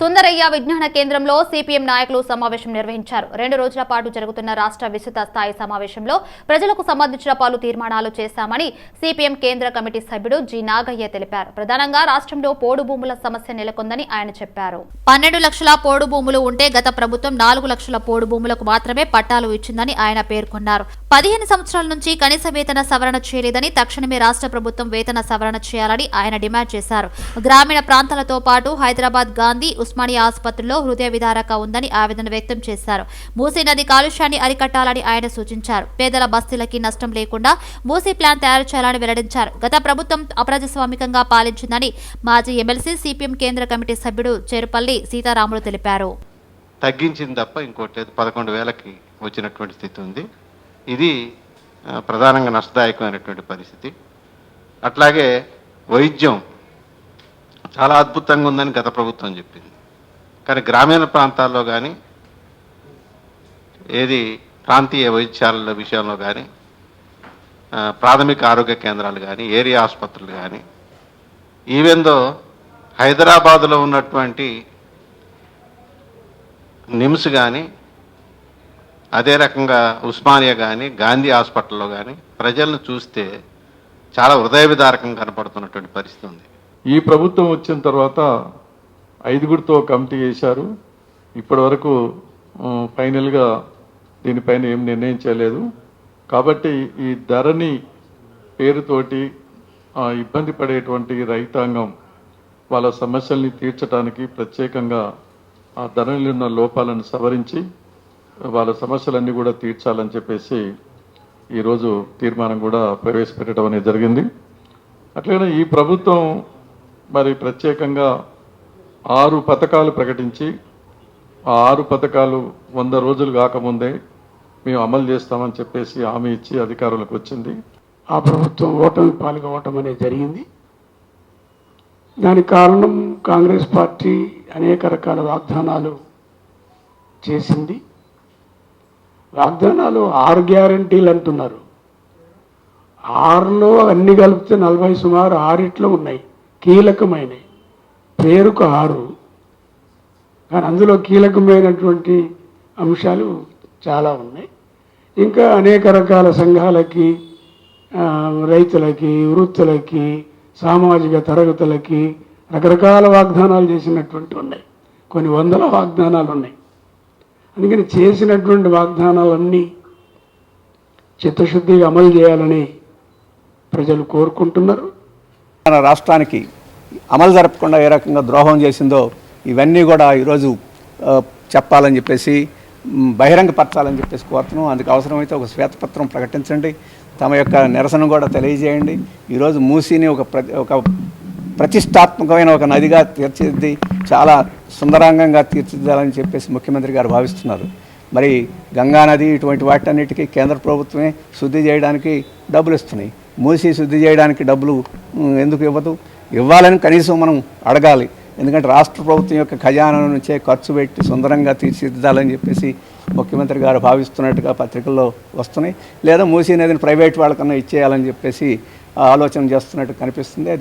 సుందరయ్య విజ్ఞాన కేంద్రంలో సిపిఎం నాయకులు సమావేశం నిర్వహించారు. రెండు రోజుల పాటు జరుగుతున్న రాష్ట్ర విస్తృత స్థాయి సమావేశంలో ప్రజలకు సంబంధించిన పలు తీర్మానాలు చేశామని సిపిఎం కేంద్ర కమిటీ సభ్యుడు జి నాగయ్య తెలిపారు. ప్రధానంగా రాష్ట్రంలో పోడు భూముల సమస్య నెలకొందని ఆయన చెప్పారు. పన్నెండు లక్షల పోడు భూములు ఉంటే గత ప్రభుత్వం నాలుగు లక్షల పోడు భూములకు మాత్రమే పట్టాలు ఇచ్చిందని ఆయన పేర్కొన్నారు. పదిహేను సంవత్సరాల నుంచి కనీస వేతన సవరణ చేయలేదని తక్షణమే రాష్ట్ర ప్రభుత్వం వేతన సవరణ చేయాలని ఆయన డిమాండ్ చేశారు. గ్రామీణ ప్రాంతాలతో పాటు హైదరాబాద్ గాంధీ ఉస్మానియా ఆసుపత్రిలో హృదయ విదారక ఉందని ఆవేదన వ్యక్తం చేశారు. మూసీ నది కాలుష్యాన్ని అరికట్టాలని ఆయన సూచించారు. పేదల బస్తీలకి నష్టం లేకుండా మూసీ ప్లాన్ తయారు చేయాలని వెల్లడించారు. గత ప్రభుత్వం అప్రజాస్వామికంగా పాలించిందని మాజీ ఎమ్మెల్సీ సిపిఎం కేంద్ర కమిటీ సభ్యుడు చేరుపల్లి సీతారాములు తెలిపారు. తగ్గించింది తప్ప ఇంకోటి లేదు. పదకొండు వేలకి వచ్చినటువంటి స్థితి ఉంది. ఇది ప్రధానంగా నష్టదాయకమైనటువంటి పరిస్థితి. అట్లాగే వైద్యం చాలా అద్భుతంగా ఉందని గత ప్రభుత్వం చెప్పింది. కానీ గ్రామీణ ప్రాంతాల్లో కానీ ఏది ప్రాంతీయ వైద్యశాలల విషయంలో కానీ ప్రాథమిక ఆరోగ్య కేంద్రాలు కానీ ఏరియా ఆసుపత్రులు కానీ ఈవెందో హైదరాబాదులో ఉన్నటువంటి నిమ్స్ కానీ అదే రకంగా ఉస్మానియా కానీ గాంధీ హాస్పిటల్లో కానీ ప్రజలను చూస్తే చాలా హృదయ విదారకం కనపడుతున్నటువంటి పరిస్థితి ఉంది. ఈ ప్రభుత్వం వచ్చిన తర్వాత ఐదుగురితో కమిటీ చేశారు ఇప్పటి వరకు ఫైనల్గా దీనిపైన ఏం నిర్ణయం చేయలేదు. కాబట్టి ఈ ధరని పేరుతోటి ఇబ్బంది పడేటువంటి రైతాంగం వాళ్ళ సమస్యల్ని తీర్చడానికి ప్రత్యేకంగా ఆ ధరలో ఉన్న లోపాలను సవరించి వాళ్ళ సమస్యలన్నీ కూడా తీర్చాలని చెప్పేసి ఈరోజు తీర్మానం కూడా ప్రవేశపెట్టడం అనేది జరిగింది. అట్లనే ఈ ప్రభుత్వం మరి ప్రత్యేకంగా ఆరు పథకాలు ప్రకటించి ఆ ఆరు పథకాలు వంద రోజులు కాకముందే మేము అమలు చేస్తామని చెప్పేసి హామీ ఇచ్చి అధికారులకు వచ్చింది. ఆ ప్రభుత్వం ఓటమి పాల్గొవటం అనేది జరిగింది. దానికి కారణం కాంగ్రెస్ పార్టీ అనేక రకాల వాగ్దానాలు చేసింది. వాగ్దానాలు ఆరు గ్యారంటీలు అంటున్నారు. ఆరులో అన్ని కలిపితే నలభై సుమారు ఆరిట్లో ఉన్నాయి కీలకమైనవి పేరుకు ఆరు. కానీ అందులో కీలకమైనటువంటి అంశాలు చాలా ఉన్నాయి. ఇంకా అనేక రకాల సంఘాలకి రైతులకి వృత్తులకి సామాజిక తరగతులకి రకరకాల వాగ్దానాలు చేసినటువంటి ఉన్నాయి. కొన్ని వందల వాగ్దానాలు ఉన్నాయి. అందుకని చేసినటువంటి వాగ్దానాలన్నీ చిత్తశుద్ధిగా అమలు చేయాలని ప్రజలు కోరుకుంటున్నారు. మన రాష్ట్రానికి అమలు జరపకుండా ఏ రకంగా ద్రోహం చేసిందో ఇవన్నీ కూడా ఈరోజు చెప్పాలని చెప్పేసి బహిరంగపరచాలని చెప్పేసి కోరుతున్నాం. అందుకు అవసరమైతే ఒక శ్వేతపత్రం ప్రకటించండి. తమ యొక్క నిరసన కూడా తెలియజేయండి. ఈరోజు మూసీని ఒక ప్ర ఒక ప్రతిష్టాత్మకమైన ఒక నదిగా తీర్చిదిద్ది చాలా సుందరాంగంగా తీర్చిదిద్దాలని చెప్పేసి ముఖ్యమంత్రి గారు భావిస్తున్నారు. మరి గంగా నది ఇటువంటి వాటన్నిటికీ కేంద్ర ప్రభుత్వమే శుద్ధి చేయడానికి డబ్బులు ఇస్తున్నాయి. మూసి శుద్ధి చేయడానికి డబ్బులు ఎందుకు ఇవ్వదు? ఇవ్వాలని కనీసం మనం అడగాలి. ఎందుకంటే రాష్ట్ర ప్రభుత్వం యొక్క ఖజానా నుంచే ఖర్చు పెట్టి సుందరంగా తీర్చిదిద్దాలని చెప్పేసి ముఖ్యమంత్రి గారు భావిస్తున్నట్టుగా పత్రికల్లో వస్తున్నాయి. లేదా మూసీ నదిని ప్రైవేట్ వాళ్ళకన్నా ఇచ్చేయాలని చెప్పేసి ఆలోచన చేస్తున్నట్టు కనిపిస్తుంది. అది